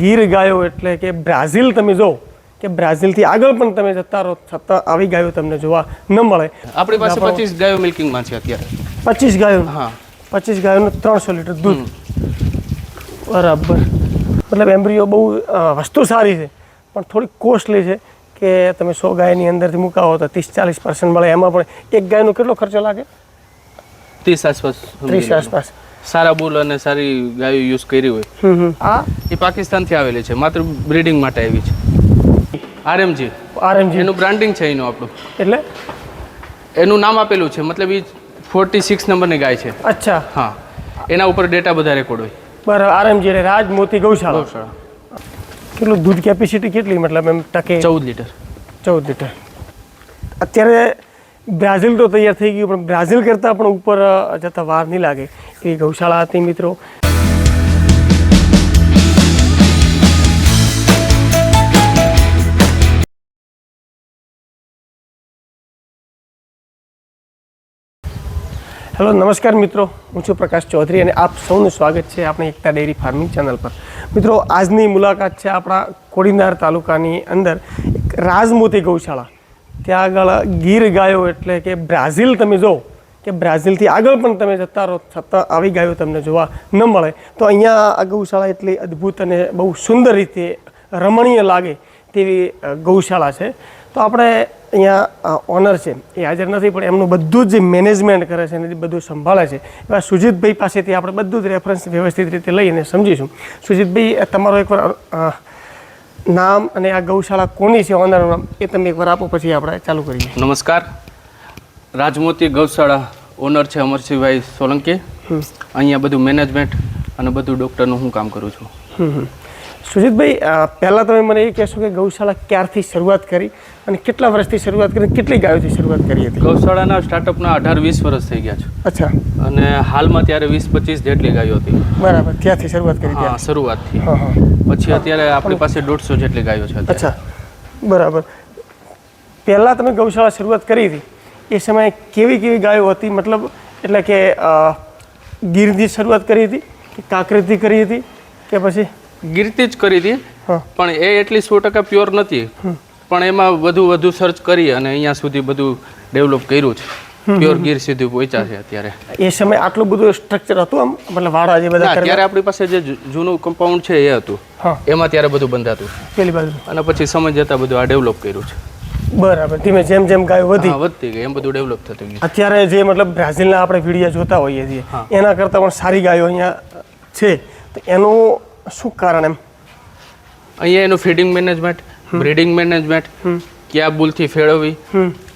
ગીર ગાયો એટલે કે બ્રાઝિલ તમે જો કે બ્રાઝિલથી આગળ પણ તમે જતા રહો છતાં આવી ગાયો તમને જોવા ન મળે. આપણી પાસે પચીસ ગાયો મિલ્કિંગમાં છે અત્યારે. પચીસ ગાયો? હા. પચીસ ગાયોનું ત્રણસો લીટર દૂધ. બરાબર. મતલબ એમ્બ્રિયો બહુ વસ્તુ સારી છે પણ થોડી કોસ્ટલી છે કે તમે સો ગાયની અંદરથી મુકાવો તો ત્રીસ ચાલીસ પર્સન્ટ મળે. એમાં પણ એક ગાયનો કેટલો ખર્ચો લાગે? ત્રીસ આસપાસ. ત્રીસ આસપાસ. સારા બુલ અને સારી ગાયો યુઝ કરી હોય. આ એ પાકિસ્તાનથી આવેલી છે માત્ર બ્રીડિંગ માટે આવી છે. આરએમજી આરએમજી એનું બ્રાન્ડિંગ છે એનું આપણું. એટલે? એનું નામ આપેલું છે મતલબ એ ફોર્ટી સિક્સ નંબરની ગાય છે. અચ્છા. હા. એના ઉપર ડેટા બધા રેકોર્ડ હોય. બરાબર આરએમજી એટલે રાજ મોતી ગૌશાળા. ગૌશાળા. કેટલું દૂધ કેપેસિટી કેટલી મતલબ એમ ટકે? ચૌદ લીટર. ચૌદ લીટર. અત્યારે બ્રાઝિલ તો તૈયાર થઈ ગયું, પણ બ્રાઝિલ કરતાં પણ ઉપર જતાં વાર નહીં લાગે. એવી ગૌશાળા હતી મિત્રો. હેલો, નમસ્કાર મિત્રો. હું છું પ્રકાશ ચૌધરી અને આપ સૌનું સ્વાગત છે આપણી એકતા ડેરી ફાર્મિંગ ચેનલ પર. મિત્રો, આજની મુલાકાત છે આપણા કોડીનાર તાલુકાની અંદર એક રાજમોતી ગૌશાળા. ત્યાં આગળ ગીર ગાયો એટલે કે બ્રાઝિલ તમે જો, કે બ્રાઝિલથી આગળ પણ તમે જતા રહો, છતાં આવી ગાયો તમને જોવા ન મળે. તો અહીંયા આ ગૌશાળા એટલી અદ્ભુત અને બહુ સુંદર રીતે રમણીય લાગે તેવી ગૌશાળા છે. તો આપણે અહીંયા ઓનર છે, એ હાજર નથી, પણ એમનું બધું જ મેનેજમેન્ટ કરે છે અને બધું સંભાળે છે. એવા સુજીતભાઈ પાસેથી આપણે બધું જ રેફરન્સ વ્યવસ્થિત રીતે લઈને સમજીશું. સુજીતભાઈ, તમારો એકવાર નામ અને આ ગૌશાળા કોની છે ઓનરનું નામ એ તમે એકવાર આપો પછી આપણે ચાલુ કરીએ. નમસ્કાર. રાજમોતી ગૌશાળા ઓનર છે અમરસિંહભાઈ સોલંકી. અહીંયા બધું મેનેજમેન્ટ અને બધું ડૉક્ટરનું હું કામ કરું છું. સુજીતભાઈ પહેલાં તમે મને એ કહેશો કે ગૌશાળા ક્યારથી શરૂઆત કરી અને કેટલા વર્ષથી શરૂઆત કરી કેટલી ગાયોથી શરૂઆત કરી હતી? ગૌશાળાના સ્ટાર્ટઅપના અઢાર વીસ વર્ષ થઈ ગયા છે. અચ્છા. અને હાલમાં ત્યારે વીસ પચીસ જેટલી ગાયો હતી. બરાબર ત્યાંથી શરૂઆત કરી હા શરૂઆતથી. પછી અત્યારે આપણી પાસે દોઢસો જેટલી ગાયો છે અચ્છા બરાબર. પહેલાં તમે ગૌશાળા શરૂઆત કરી હતી. એ સમયે કેવી કેવી ગાયો હતી? મતલબ એટલે કે ગીરથી શરૂઆત કરી હતી કે કાંકરેજથી કરી હતી કે પછી? ગીરતી જ કરી હતી. પણ એ એટલી સો ટકા પ્યોર નથી. પણ એમાં વધુ વધુ સર્ચ કરી અને અહીંયા સુધી બધું ડેવલપ કર્યું છે. પ્યોર ગીર સુધી પહોંચ્યા છે અત્યારે. એ સમય આટલું બધું સ્ટ્રક્ચર હતું આમ? મતલબ વાડા જે બધા ત્યારે આપણી પાસે જે જૂનું કમ્પાઉન્ડ છે એ હતું. એમાં ત્યારે બધું બંધાતું. પેલી બાજુ. અને પછી સમય જતા બધું આ ડેવલપ કર્યું છે. બરાબર. ધીમે જેમ જેમ ગાયો વધી. વધતી ગઈ. એમ બધું ડેવલપ થતું ગયું અત્યારે જે મતલબ બ્રાઝિલના આપણે વીડિયો જોતા હોઈએ છીએ એના કરતાં પણ સારી ગાયો અહીંયા છે. તો એનું શું કારણ એમ? અહીંયા એનું ફીડિંગ મેનેજમેન્ટ બ્રીડિંગ મેનેજમેન્ટ ક્યાં બુલથી ફેળવવી?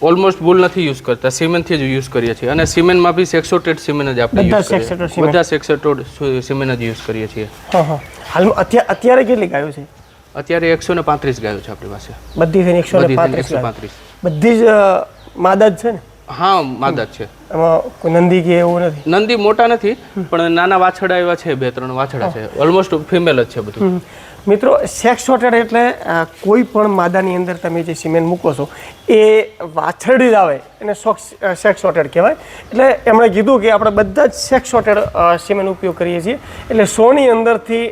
ઓલમોસ્ટ બુલ નથી યુઝ કરતા સિમેન્ટથી જ યુઝ કરીએ છીએ. અને સિમેન્ટમાં બી સેક્સોટેડ સિમેન્ટ જ આપણે યુઝ કરીએ. બધા સેક્સોટેડ સિમેન્ટ જ યુઝ કરીએ છીએ. હાલમાં અત્યારે કેટલી ગાયો છે? અત્યારે એકસો ને પાંત્રીસ ગાયો છે આપણી પાસે. બધી એકસો પાંત્રીસ બધી જ માદા જ છે ને? હા માદા છે. એમાં કોઈ નંદી કે એવું નથી? નંદી મોટા નથી પણ નાના વાછડા એવા છે બે ત્રણ વાછડા છે. ઓલમોસ્ટ ફિમેલ જ છે બધું. મિત્રો સેક્સ શોર્ટેડ એટલે કોઈ પણ માદાની અંદર તમે જે સિમેન્ટ મૂકો છો એ વાછરડી જ આવે. એને સેક્સ શોર્ટેડ કહેવાય. એટલે એમણે કીધું કે આપણે બધા જ સેક્સ શોર્ટેડ સિમેન્ટ ઉપયોગ કરીએ છીએ. એટલે સોની અંદરથી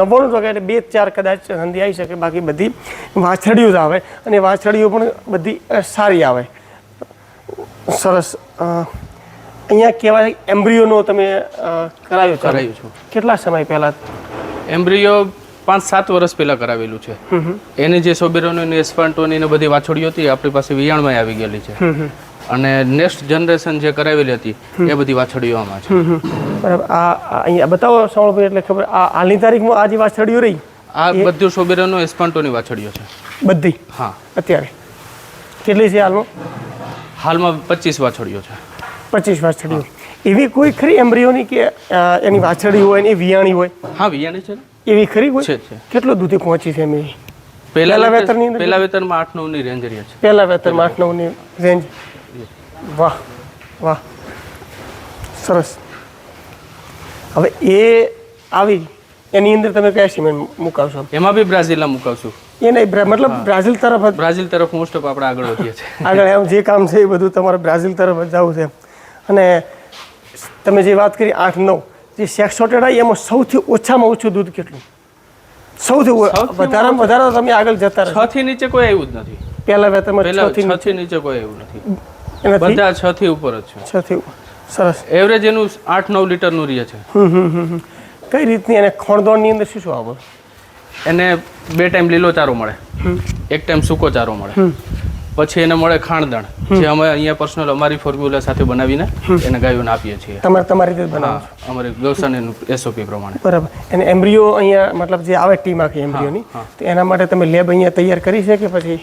નવ્વાણું ટકા એટલે બે ચાર કદાચ નંદી આવી શકે બાકી બધી વાછરડીઓ જ આવે. અને વાછરડીઓ પણ બધી સારી આવે. સરસ. અહીંયા કહેવાય એમ્બ્રિયોનો તમે કરાવ્યો કરાવ્યું છું? કેટલા સમય પહેલાં? એમ્બ્રિયો પાંચ સાત વર્ષ પહેલાં કરાવેલું છે. એની જે સોબેરોની એસ્પાન્ટોની ને બધી વાછડીઓ હતી આપણી પાસે વિયાણમાં આવી ગયેલી છે. અને નેક્સ્ટ જનરેશન જે કરાવેલી હતી એ બધી વાછડીઓ આમાં છે. બરાબર. આ અહીંયા બતાવો સાવળભાઈ એટલે ખબર આ હાલની તારીખમાં આ જે વાછડીઓ રહી આ બધું સોબેરોનો એસ્પાન્ટોની વાછડીઓ છે. બધી? હા. અત્યારે. કેટલી છે હાલમાં? હાલમાં પચીસ વાછડીઓ છે. પચીસ વાછડીઓ. એવી કોઈ ખરી એમ્બ્રિયોની કે એની વાછડી હોય એની વિયાણી હોય? હા વિયાણી છે? એવી ખરી હોય છે કેટલું દૂધી પહોંચી છે એમ પહેલા પહેલા વેતર વેતરની પહેલા વેતરમાં આઠ નવની રેન્જ રહી છે. પહેલા વેતરમાં આઠ નવની રેન્જ વાહ વાહ. સરસ. હવે એ આવી એની અંદર તમે કયા સિમેન્ટ મુકાવશો? એમાં બી બ્રાઝિલના મુકાવશું. એને નહીં મતલબ બ્રાઝિલ તરફ જ બ્રાઝિલ તરફ મોસ્ટ ઓફ આપણે આગળ વધીએ છીએ. આગળ એમ જે કામ છે એ બધું તમારે બ્રાઝિલ તરફ જ જવું છે. અને તમે જે વાત કરી આઠ નવ જે સેક્સ શોર્ટેડ આવી એમાં સૌથી ઓછામાં ઓછું દૂધ કેટલું? સૌથી વધારામાં વધારે તમે આગળ જતા રહો છ થી નીચે કોઈ આવ્યું જ નથી. પહેલા વે તમે છ થી નીચે કોઈ આવ્યું નથી. બધા છ થી ઉપર જ છે. છ થી સરસ. એવરેજ એનું આઠ નવ લીટરનું રહે છે. કઈ રીતની અને ખોણદોડની અંદર શું શું આવે? એને બે ટાઈમ લીલો ચારો મળે. એક ટાઈમ સૂકો ચારો મળે. પછી એને મળે ખાણદાણ જે અમે અહીંયા પર્સનલ અમારી ફોર્મ્યુલા સાથે બનાવીને એને ગાયોને આપીએ છીએ. તમારે તમારી રીતે બનાવો અમારે ગૌશાળાનું એસઓપી પ્રમાણે. બરાબર. અને એમ્બ્રિયો અહીંયા મતલબ જે આવે ટીમ આખી એમ્બ્રિયોની તો એના માટે તમે લેબ અહીંયા તૈયાર કરી છે કે પછી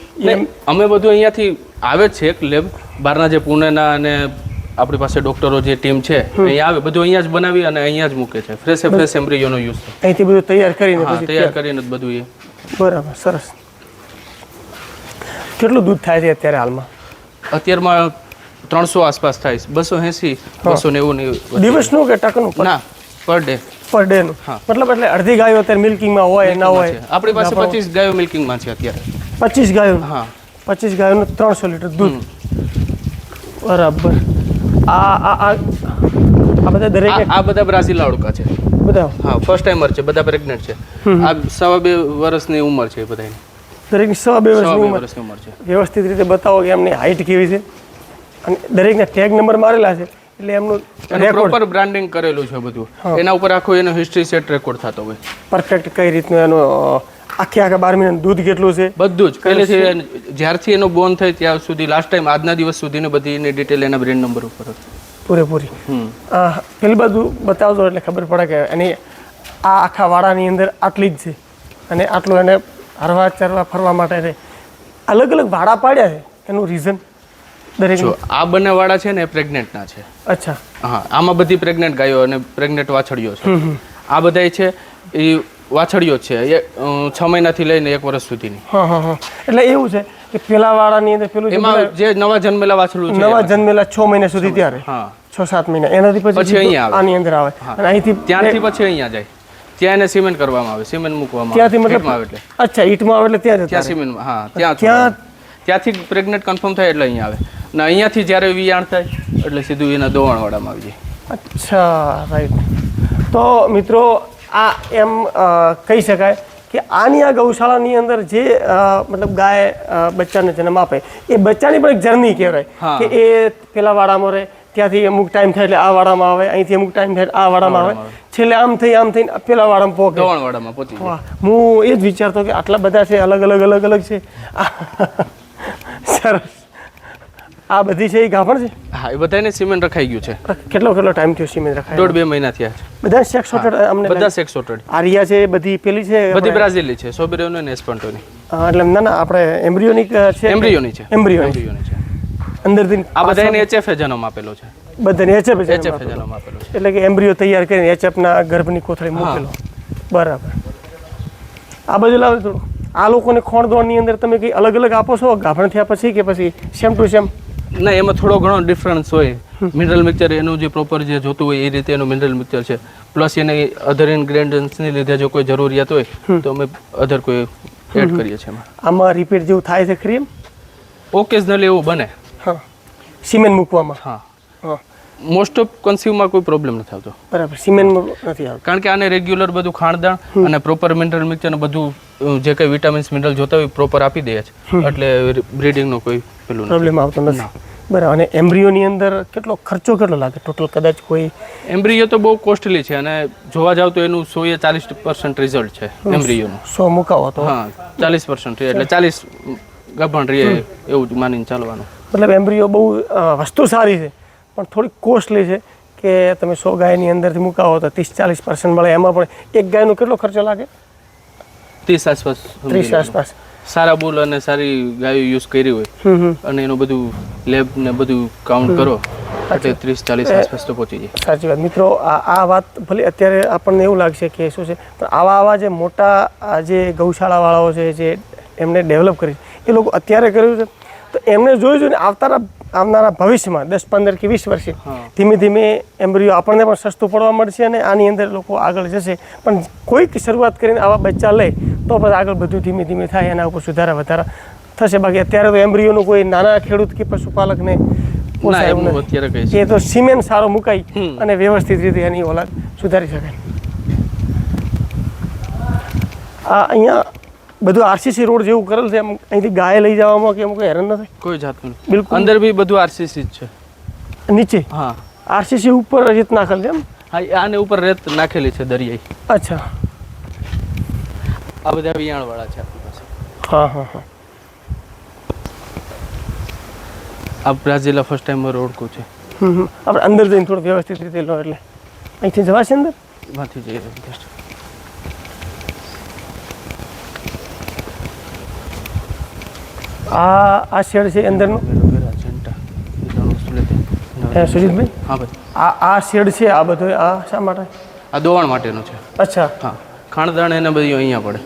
અમે બધું અહીંયાથી આવે છે એક લેબ. બહારના જે પુણેના અને આપણી પાસે ડોક્ટરો જે ટીમ છે અહીંયા આવે બધું અહીંયા જ બનાવી અને અહીંયા જ મૂકે છે. ફ્રેશ ફ્રેશ એમ્બ્રિયોનો યુઝ અહીંથી બધું તૈયાર કરીને તૈયાર કરીને બધું એ. બરાબર સરસ. કેટલું દૂધ થાય છે અત્યારે હાલમાં? અત્યારમાં ત્રણસો આસપાસ થાય છે. બસો એંસી બસો નેવું નેવું દિવસનું કે ટકનું? ના પર ડે પર ડે નું? મતલબ એટલે અડધી ગાયો અત્યારે મિલ્કિંગમાં હોય ના હોય? આપણી પાસે પચીસ ગાયો મિલ્કિંગમાં છે અત્યારે. પચીસ ગાયો? હા. પચીસ ગાયોનું ત્રણસો લીટર દૂધ. બરાબર. આ આ આ આ બધા દરેક આ બધા બ્રાઝિલ લાડુકા છે. બધા? હા ફર્સ્ટ ટાઈમર છે બધા પ્રેગ્નેન્ટ છે. આ સવા બે વર્ષની ઉંમર છે બધાની. દરેકની સવા બે વર્ષની ઉંમર. છે. વ્યવસ્થિત રીતે બતાવો કે એમની હાઇટ કેવી છે. અને દરેકના ટેગ નંબર મારેલા છે એટલે એમનું પ્રોપર બ્રાન્ડિંગ કરેલું છે બધું. એના ઉપર આખો એનો હિસ્ટ્રી સેટ રેકોર્ડ થતો હોય. પરફેક્ટ કઈ રીતનું એનું આખે આખા બાર મહિનાનું દૂધ કેટલું છે? બધું જ. પહેલેથી છે જ્યારથી એનો બોર્ન થાય ત્યાં સુધી લાસ્ટ ટાઈમ આજના દિવસ સુધીની બધી એની ડિટેલ એના બ્રેન્ડ નંબર ઉપર હતી. પૂરેપૂરી. પેલી બાજુ બતાવજો એટલે ખબર પડે કે એની આ આખા વાડાની અંદર આટલી જ છે. અને આટલું એને હરવા ચરવા ફરવા માટે છે અલગ અલગ ભાડા પાડ્યા છે એનું રીઝન દરેક જો આ બંને વાડા છે ને પ્રેગ્નેન્ટના છે. અચ્છા. હા આમાં બધી પ્રેગ્નેન્ટ ગાયો અને પ્રેગ્નેન્ટ વાછડીઓ છે. આ બધા છે એ વાછડીઓ છે. એ છ મહિનાથી લઈને એક વર્ષ સુધીની. હા હા હા. એટલે એવું છે કે પેલા વાળાની અંદર પેલું એમાં જે નવા જન્મેલા વાછડું છે નવા જન્મેલા છ મહિના સુધી ત્યારે? હા. છ સાત મહિના. એનાથી પછી પછી અહીંયા આવે. આની અંદર આવે. અને અહીંથી ત્યાંથી પછી અહીંયા જાય. ત્યાં એને સિમેન્ટ કરવામાં આવે. સિમેન્ટ મૂકવામાં ત્યાંથી મતલબ આવે એટલે. અચ્છા ઈટમાં આવે એટલે ત્યાં ત્યાં સિમેન્ટ હા ત્યાં ત્યાં-. ત્યાંથી પ્રેગ્નેન્ટ કન્ફર્મ થાય એટલે અહીંયા આવે. ને અહીંયાથી જ્યારે વિયાણ થાય એટલે સીધું એના દોવાણવાડામાં આવી જાય. અચ્છા રાઈટ તો મિત્રો આ એમ કહી શકાય કે આની આ ગૌશાળાની અંદર જે મતલબ ગાય બચ્ચાને જન્મ આપે એ બચ્ચાની પણ એક જર્ની કહેવાય કે એ પેલા વાડામાં રહે ત્યાંથી અમુક ટાઈમ થાય એટલે આ વાડામાં આવે અહીંથી અમુક ટાઈમ થાય આ વાડામાં આવે. છેલ્લે આમ થઈ આમ થઈને પેલા વાડામાં પોકે. પહોંચી હું એ જ વિચારતો કે આટલા બધા છે અલગ અલગ અલગ અલગ છે. સરસ. આ બધી છે એ ગાભણ છે? હા એ બધાને સિમેન્ટ રખાઈ ગયું છે. કેટલો કેટલો ટાઈમ થયો સિમેન્ટ રખાય? દોઢ બે મહિના થયા છે. બધા સેક સોટેડ અમને બધા સેક સોટેડ આરિયા છે બધી પેલી છે બધી બ્રાઝિલી છે સોબેરોની ને એસ્પન્ટોની એટલે ના ના આપણે એમ્બ્રિયોનિક છે એમ્બ્રિયોની છે. એમ્બ્રિયોની છે. અંદરથી આ બધાને એચએફ જન્મ આપેલો છે. બધાને એચએપ છે એચએફ જન્મ આપેલો છે. એટલે કે એમ્બ્રિયો તૈયાર કરીને એચએફના ગર્ભની કોથળી મૂકેલો. બરાબર. આ બધું લાવો થોડું. આ લોકોને ખોણ દોડની અંદર તમે કઈ અલગ અલગ આપો છો? ગાભણ થયા પછી કે પછી સેમ ટુ સેમ ના એમાં થોડો ઘણો ડિફરન્સ હોય. મિનરલ મિક્સર એનું જે પ્રોપર જે જોતું હોય એ રીતે એનું મિનરલ મિક્સર છે. પ્લસ એને અધર ઇન્ગ્રેડિયન્ટ્સની લીધે જો કોઈ જરૂરિયાત હોય તો અમે અધર કોઈ એડ કરીએ છીએ એમાં. આમાં રિપીટ જેવું થાય છે ક્રીમ ઓકેઝનલી એવું બને. હા. સિમેન્ટ મૂકવામાં? હા. હા. મોસ્ટ ઓફ કન્સ્યુમમાં કોઈ પ્રોબ્લેમ નથી આવતો. બરાબર સિમેન્ટ નથી આવતો. કારણ કે આને રેગ્યુલર બધું ખાણદાણ અને પ્રોપર મિનરલ મિક્સર બધું જે કંઈ વિટામિન્સ મિનરલ જોતા હોય પ્રોપર આપી દે છે. એટલે બ્રીડિંગનો કોઈ પેલું પ્રોબ્લેમ આવતો નથી. બરાબર. અને એમ્બ્રિયોની અંદર કેટલો ખર્ચો કેટલો લાગે? ટોટલ કદાચ કોઈ એમ્બ્રિયો તો બહુ કોસ્ટલી છે અને જોવા જાવ તો એનું સો એ ચાલીસ પર્સન્ટ રિઝલ્ટ છે એમ્બ્રિયોનું. સો મુકાવો તો. હા ચાલીસ પર્સન્ટ એટલે ચાલીસ ગભણ રહે એવું જ માનીને ચાલવાનું. મતલબ એમ્બ્રિયો બહુ વસ્તુ સારી છે પણ થોડી કોસ્ટલી છે કે તમે સો ગાયની અંદરથી મુકાવો તો ત્રીસ ચાલીસ પર્સન્ટ મળે. એમાં પણ એક ગાયનો કેટલો ખર્ચો લાગે? ત્રીસ આસપાસ ત્રીસ આસપાસ. સારા બુલ અને સારી ગાયો યુઝ કરી હોય અને એનું બધું લેબ ને બધું કાઉન્ટ કરો એટલે ત્રીસ ચાલીસ આસપાસ તો પહોંચી જાય. સાચી વાત. મિત્રો આ વાત ભલે અત્યારે આપણને એવું લાગશે કે શું છે પણ આવા આવા જે મોટા આ જે ગૌશાળાવાળાઓ છે જે એમને ડેવલપ કરી એ લોકો અત્યારે કર્યું છે. તો એમને જોયું છે ને આવતારા આવનારા ભવિષ્યમાં દસ પંદર કે વીસ વર્ષે ધીમે ધીમે એમ્બ્રિયો આપણને પણ સસ્તું પડવા મળશે અને આની અંદર લોકો આગળ જશે. પણ કોઈક શરૂઆત કરીને આવા બચ્ચા લે તો પછી આગળ બધું ધીમે ધીમે થાય એના ઉપર સુધારા વધારા થશે. બાકી અત્યારે તો એમ્બ્રિયોનું કોઈ નાના ખેડૂત કે પશુપાલકને એ તો સિમેન્ટ સારો મુકાઈ અને વ્યવસ્થિત રીતે એની ઓલાદ સુધારી શકાય. આ અહીંયા બધું આરસીસી રોડ જેવું કરેલ છે એમ અહીંથી ગાય લઈ જવામાં કે એમ કોઈ હેરાન ન થાય? કોઈ જાતનું. બિલકુલ. અંદર બી બધું આરસીસી જ છે. નીચે? હા. આરસીસી ઉપર રેત નાખેલ છે એમ? હા આને ઉપર રેત નાખેલી છે દરિયાઈ. અચ્છા. આ બધા વિયાણવાળા છે આપણી પાસે. હા હા હા. આ બ્રાઝિલા ફર્સ્ટ ટાઈમ મારું ઓળખું છે. હમ હમ. આપણે અંદર જઈને થોડું વ્યવસ્થિત રીતે લો એટલે. અહીંથી જવાશે અંદર? એમાંથી જઈએ. આ આ શેડ છે અંદરનો? સુજીતભાઈ? હા ભાઈ. આ આ શેડ છે આ બધો આ શા માટે? આ દોવાણ માટેનું છે. અચ્છા. હા. ખાણદાણ એને બધી અહીંયા પડે.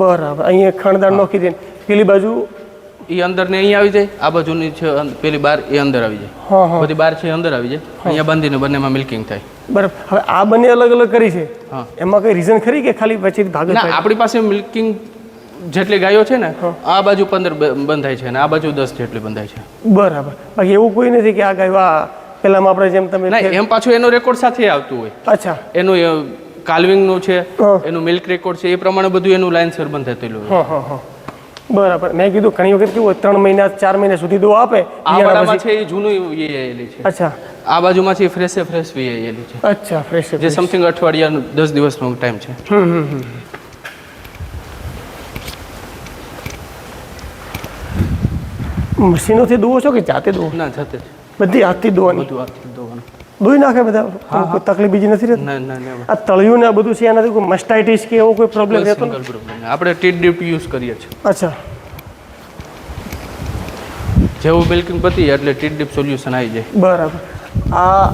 બરાબર. અહીંયા ખાણદાણ નોખી દે. પેલી બાજુ? એ અંદર ને અહીંયા આવી જાય આ બાજુની છે પેલી બાર એ અંદર આવી જાય. હા બધી બાર છે અંદર આવી જાય. અહીંયા બાંધીને બંનેમાં મિલ્કિંગ થાય. બરાબર. હવે આ બંને અલગ અલગ કરી છે? એમાં કઈ રીઝન ખરી કે ખાલી પછી ભાગ આપણી પાસે મિલ્કિંગ જેટલી ગાયો છે ને આ બાજુ પંદર બંધાય છે અને આ બાજુ દસ જેટલી બંધાય છે. બરાબર. બાકી એવું કોઈ નથી કે આ ગાય આ પેલામાં આપણે જેમ તમે ના એમ પાછું એનો રેકોર્ડ સાથે આવતું હોય. અચ્છા. એનું કાલ્વિંગનું છે એનું મિલ્ક રેકોર્ડ છે એ પ્રમાણે બધું એનું લાઇનસર હા હા બરાબર. મેં કીધું ઘણી વખત કેવું ત્રણ મહિના ચાર મહિના સુધી દો આપે છે એ જૂનું વીઆઈએલી છે. અચ્છા. આ બાજુમાં છે ફ્રેશ ફ્રેશે વીઆઈએલી છે. અચ્છા ફ્રેશ જે સમથિંગ અઠવાડિયાનું દસ દિવસનો ટાઈમ છે હમ હમ હમ મશીનોથી દોવો છો કે જાતે દોવો ના જાતે બધી હાથથી દોવાની બધું હાથથી દોવાનું દોઈ નાખે બધા? કોઈ તકલીફ બીજી નથી રહેતી? આ તળિયું ને આ બધું છે એનાથી કોઈ મસ્ટાઇટિસ કે એવો કોઈ પ્રોબ્લેમ રહેતો આપણે ટીટ ડીપ યુઝ કરીએ છીએ. અચ્છા. જેવું મિલ્કિંગ પતી એટલે ટીટ ડીપ સોલ્યુશન આવી જાય. બરાબર. આ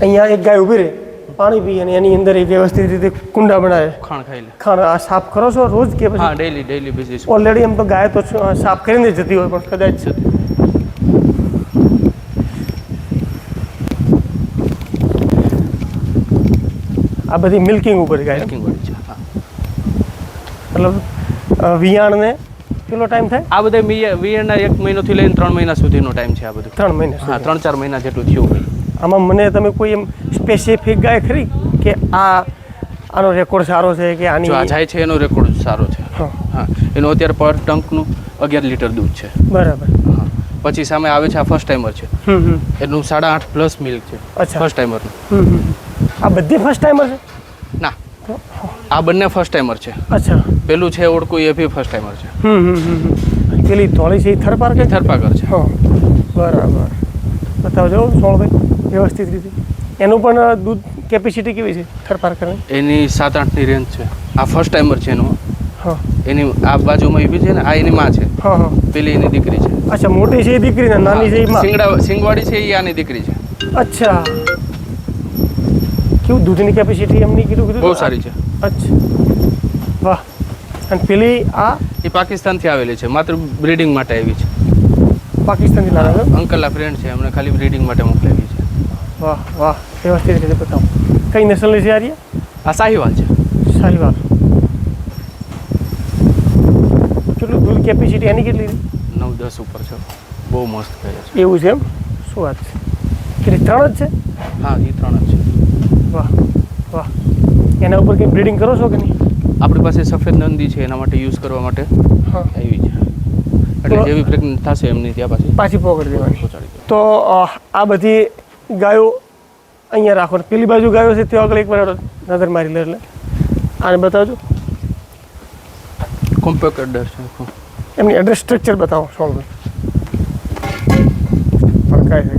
અહીંયા એક ગાય ઊભી રહે. પાણી પી અને એની અંદર એ વ્યવસ્થિત રીતે કુંડા બનાવે. ખાણ ખાઈ લે. ખાણ આ સાફ કરો છો રોજ કે પછી? હા ડેલી ડેલી બેસિસ ઓલરેડી એમ તો ગાય તો સાફ કરીને જતી હોય પણ કદાચ આ બધી મિલ્કિંગ ઉપર ગાય. મિલ્કિંગ ઉપર છે મતલબ વિયાણને કેટલો ટાઈમ થાય? આ બધા વિયાણના એક મહિનોથી લઈને ત્રણ મહિના સુધીનો ટાઈમ છે આ બધું. ત્રણ મહિના હા ત્રણ ચાર મહિના જેટલું થયું હોય. આમાં મને તમે કોઈ એમ સ્પેસિફિક ગાય ખરી કે આ આનો રેકોર્ડ સારો છે કે આની આ જાય છે એનો રેકોર્ડ સારો છે. હા. એનો અત્યારે પર ટંકનું અગિયાર લીટર દૂધ છે. બરાબર. હા. પછી સામે આવે છે આ ફર્સ્ટ ટાઈમર છે. એનું સાડા આઠ પ્લસ મિલ્ક છે. અચ્છા. ફર્સ્ટ ટાઈમરનું. આ બધી ફર્સ્ટ ટાઈમર છે? ના. આ બંને ફર્સ્ટ ટાઈમર છે. અચ્છા. પેલું છે ઓળખું એ બી ફર્સ્ટ ટાઈમર છે. પેલી ધોળી છે એ થર પાર કે થરપાકર છે. બરાબર. બતાવજો સોળભાઈ. વ્યવસ્થિત રીતે. એનું પણ દૂધ કેપેસિટી કેવી છે થર પાર કરવાની? એની સાત આઠની રેન્જ છે. આ ફર્સ્ટ ટાઈમર છે એનું. હા. એની આ બાજુમાં ઊભી છે ને આ એની માં છે. હા હા. પેલી એની દીકરી છે. અચ્છા મોટી છે એ દીકરી ને નાની છે એ માં? સિંગડા સિંગવાડી છે એ આની દીકરી છે. અચ્છા. કેવું દૂધની કેપેસિટી એમની કીધું કીધું? બહુ સારી છે. અચ્છા. વાહ. અને પેલી આ? એ પાકિસ્તાનથી આવેલી છે. માત્ર બ્રીડિંગ માટે આવી છે. પાકિસ્તાનથી લાવે અંકલના ફ્રેન્ડ છે. એમને ખાલી બ્રીડિંગ માટે મોકલાવી છે. વાહ વાહ વ્યવસ્થિત રીતે બતાવો. કઈ નસલની છે આર્ય? આ સાહીવાલ છે. સાહીવાલ કેટલું દૂધ કેપેસિટી એની કેટલી નવ દસ ઉપર છે. બહુ મસ્ત કહે છે. એવું છે એમ? શું વાત છે? કેટલી ત્રણ જ છે? હા એ ત્રણ જ છે. વાહ વાહ. એના ઉપર કંઈ બ્રીડિંગ કરો છો કે નહીં? આપણી પાસે સફેદ નંદી છે એના માટે યુઝ કરવા માટે હા. આવી છે. એટલે જેવી પ્રેગ્નન્ટ થશે એમની ત્યાં પાછી. પાછી પકડી દેવાની. તો આ બધી ગાયો અહીંયા રાખો. ને પેલી બાજુ ગાયો છે ત્યાં આગળ એક વાર નજર મારી લે એટલે. આને બતાવજો. કોમ્પેક્ટર એડ્રેસ એમની એડ્રેસ સ્ટ્રક્ચર બતાવો સોલ્વ પડકાય છે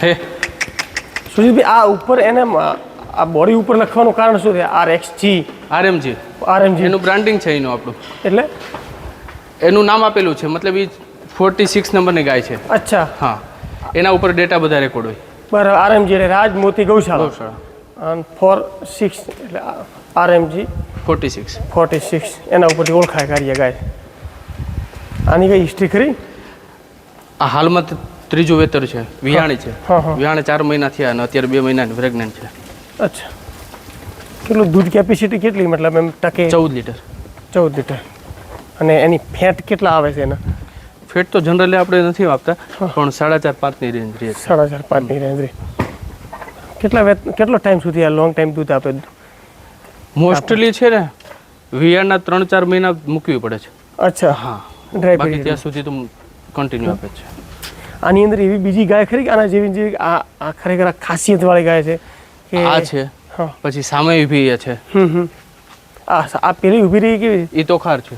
હે. સુજીતભાઈ આ ઉપર એને આ બોડી ઉપર લખવાનું કારણ શું છે? R X G RMG R M G એનું બ્રાન્ડિંગ છે એનું આપણું. એટલે? એનું નામ આપેલું છે મતલબ એ ફોર્ટી સિક્સ નંબરની ગાય છે. અચ્છા. હા. એના ઉપર ડેટા બધા રેકોર્ડ હોય. બરાબર આર એમ જી એટલે રાજ મોતી ગૌશાળા. ગૌશાળા. અને ફોર સિક્સ એટલે R M forty six. Forty six એના ઉપરથી ઓળખાય કાર્ય ગાય. આની કઈ હિસ્ટ્રી ખરી? આ હાલમાં તો ત્રીજું વેતર છે. વિહાણી છે. હા હા. વિહાણે ચાર મહિના થયા અને અત્યારે બે મહિનાની પ્રેગ્નન્ટ છે. અચ્છા. કેટલું દૂધ કેપેસિટી કેટલી? મતલબ એમ ટકે? ચૌદ લીટર. ચૌદ લીટર. અને એની ફેટ કેટલા આવે છે એના? ફેટ તો જનરલી આપણે નથી આપતા પણ સાડા ચાર પાંચની રેન્જ રહે સાડા ચાર પાંચની રેન્જ રહે. કેટલા કેટલો ટાઈમ સુધી આ લોંગ ટાઈમ દૂધ આપે? મોસ્ટલી છે ને વિયાણના ત્રણ ચાર મહિના મૂકવી પડે છે. અચ્છા. હા. ડ્રાય બાકી ત્યાં સુધી તો કન્ટિન્યુ આપે છે. આની અંદર એવી બીજી ગાય ખરી કે આના જેવી જેવી આ આ ખરેખર આ ખાસિયતવાળી ગાય છે કે આ છે. પછી સામે ઊભી છે. હમ હમ. આ આ પેલી ઊભી રહી કેવી? એ તોખાર છે.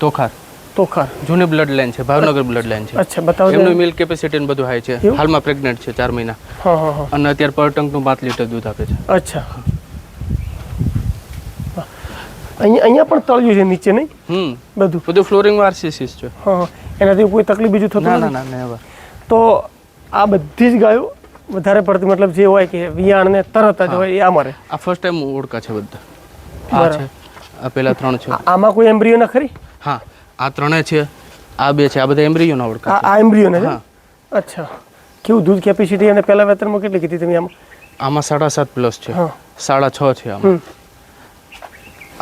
તોખાર. તોખાર. જૂની બ્લડ લાઈન છે ભાવનગર બ્લડ લાઈન છે. અચ્છા બતાવો એમનું. મિલ્ક કેપેસિટી ને બધું હાઈ છે. હાલમાં પ્રેગ્નન્ટ છે ચાર મહિના. હા હા હા. અને અત્યારે પર ટંકનું પાંચ લીટર દૂધ આપે છે. અચ્છા. અહીંયા અહીંયા પણ તળિયું છે નીચે નહીં? હમ. બધું? બધું ફ્લોરિંગ આરસીસીસ છે. હા એનાથી કોઈ તકલીફ બીજું થતું ના ના ના તો આ બધી જ ગાયો વધારે પડતી મતલબ જે હોય કે વિયાણને તરત જ હોય એ આ મારે આ ફર્સ્ટ ટાઈમ ઓળખા છે બધા. આ છે. આ પેલા ત્રણ છે. આમાં કોઈ એમ્બ્રિયો ના ખરી? હા. આ ત્રણે છે આ બે છે આ બધા એમ્બ્રિયોના ઓળખા આ એમ્બ્રિયો ને છે? હા. અચ્છા. કેવું દૂધ કેપેસિટી અને પહેલા વેતરમાં કેટલી કીધી તમે આમાં? આમાં સાડા સાત પ્લસ છે. સાડા છ છે આમાં.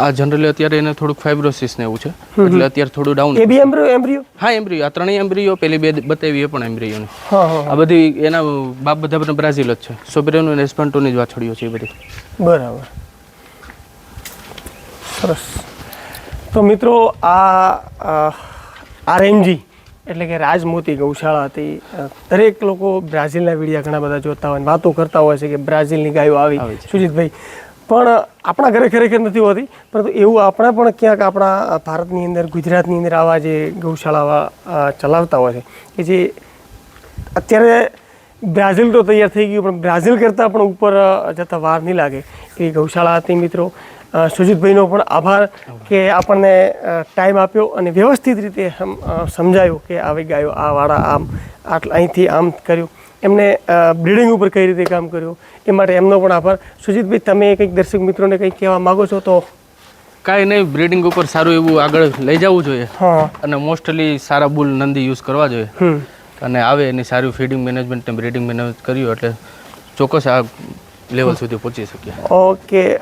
આ જનરલી અત્યારે એને થોડુંક ફાઇબ્રોસિસ ને એવું છે. એટલે અત્યારે થોડું down A B embryo embryo હા એમ્બ્રિયો આ ત્રણેય એમ્બ્રિયો પેલી બે બતાવી એ પણ એમ્બ્રિયોની હા હા આ બધી એના બાપ બધા પણ બ્રાઝિલ જ છે. સોબેરોનું ને એસ્પાન્ટોની જ વાછડીઓ છે એ બધી. બરાબર. સરસ. તો મિત્રો આ આરએમજી એટલે કે રાજમોતી ગૌશાળા હતી. દરેક લોકો બ્રાઝિલના વિડીયા ઘણા બધા જોતા હોય અને વાતો કરતા હોય છે કે બ્રાઝિલની ગાયો આવી. સુજીતભાઈ પણ આપણા ઘરે ખરેખર નથી હોતી પરંતુ એવું આપણે પણ ક્યાંક આપણા ભારતની અંદર ગુજરાતની અંદર આવા જે ગૌશાળા ચલાવતા હોય છે. કે જે અત્યારે બ્રાઝિલ તો તૈયાર થઈ ગયું પણ બ્રાઝિલ કરતાં પણ ઉપર જતાં વાર નહીં લાગે. એ ગૌશાળા હતી મિત્રો. સુજીતભાઈનો પણ આભાર કે આપણને ટાઈમ આપ્યો અને વ્યવસ્થિત રીતે સમ- સમજાયું કે આવી ગાયો આ વાળા આમ આટલા અહીંથી આમ કર્યું. એમને બ્રિડિંગ ઉપર કઈ રીતે કામ કર્યું એ માટે એમનો પણ આભાર. સુજીતભાઈ તમે કંઈક દર્શક મિત્રોને કંઈક કહેવા માગો છો તો? કાંઈ નહીં બ્રિડિંગ ઉપર સારું એવું આગળ લઈ જવું જોઈએ. હા. અને મોસ્ટલી સારા બુલ નંદી યુઝ કરવા જોઈએ. અને આવે એની સારું ફીડિંગ મેનેજમેન્ટ ને બ્રીડિંગ મેનેજ કર્યું એટલે ચોક્કસ આ લેવલ સુધી પહોંચી શકીએ. Okay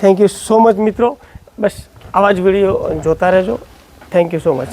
thank you so much મિત્રો. બસ આવા જ વીડિયો જોતા રહેજો. Thank you so much